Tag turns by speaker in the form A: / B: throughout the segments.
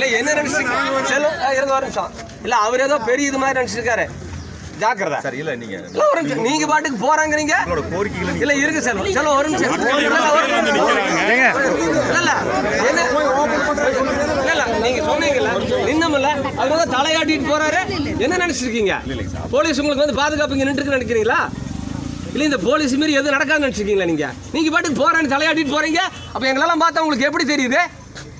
A: இல்லை என்ன நினச்சிருக்கீங்க செல்வம் ஆ, இருங்க ஒரு நிமிஷம். இல்லை அவர் ஏதோ பெரிய இது மாதிரி நினச்சிருக்காரு. ஜாக்கிரதை.
B: சார் இல்ல நீங்க
A: இல்ல ஒரு நிமிஷம். நீங்க பாட்டுக்கு போறாங்கறீங்க?
B: கோரிக்கைகளை
A: இல்ல இருக்கு செல்வம் செல்வம் ஒரு நிமிஷம். இல்ல, இல்ல. இல்ல, இல்ல, என்ன? இல்ல, இல்ல, நீங்க சொன்னீங்கல்ல நின்னமில்ல அவர் வந்து தலையாட்டிட்டு போறாரு. என்ன நினைச்சிருக்கீங்க? போலீஸ் உங்களுக்கு வந்து பாதுகாப்பு இங்க நின்று நினைக்கிறீங்களா? இல்ல இந்த போலீஸ் மீறி எதுவும் நடக்காதுன்னு நினைச்சிருக்கீங்களா நீங்க? நீங்க பாட்டுக்கு போறேன்னு தலையாட்டிட்டு போறீங்க. அப்ப எங்களெல்லாம் பார்த்தா உங்களுக்கு எப்படி தெரியுது?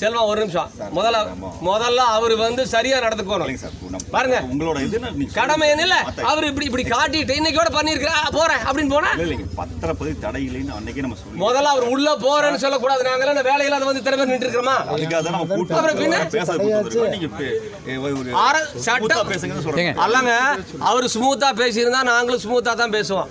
A: செல்வம் ஒரு நிமிஷம். முதல்ல முதல்ல அவர் வந்து சரியா நடந்துக்கணும். பாருங்க.
B: உங்களோட இது என்ன நீங்க
A: கடமை என்ன இல்ல அவர் இப்படி இப்படி காட்டிட்டு இன்னைக்கோட பண்ணிருக்கிறா போறேன் அப்படின்னு போனா?
B: இல்ல இல்லைங்க பத்திரப்பதிவு தடை இல்லைன்னு அன்னைக்கே நம்ம சொல்லி
A: முதல்ல அவர் உள்ள போறேன்னு சொல்லக்கூடாது. நாங்களாம் வேலையில அதை வந்து திறமை நின்று இருக்கிறோமா அப்புறம் பின்ன? சட்டம் அல்லங்க அவர் ஸ்மூத்தா பேசியிருந்தா நாங்களும் ஸ்மூத்தா தான் பேசுவோம்.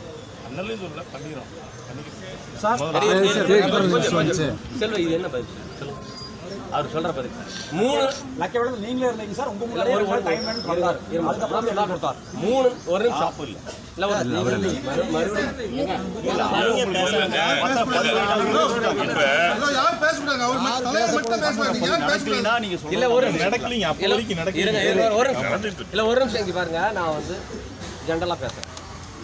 A: செல்வ இது என்ன பதில்? அவர் சொல்ற பதில். மூணு
C: லக்கி விட நீங்களே இருந்தீங்க சார். உங்க
A: இல்ல,
C: முன்னாடி
A: ஒரு ஒரு
C: டைம்
A: கொடுத்தார். அதுக்கப்புறம் எல்லாம் கொடுத்தார். மூணு ஒரு நிமிஷம். இல்ல. ஒரு மறு- மறுபடியும் இல்ல ஒரு.
D: நடக்கலீங்க
A: ஒரு நிமிஷம். இல்ல ஒரு நிமிஷம் இங்க பாருங்க. நான் வந்து ஜென்ரலா பேசுறேன்.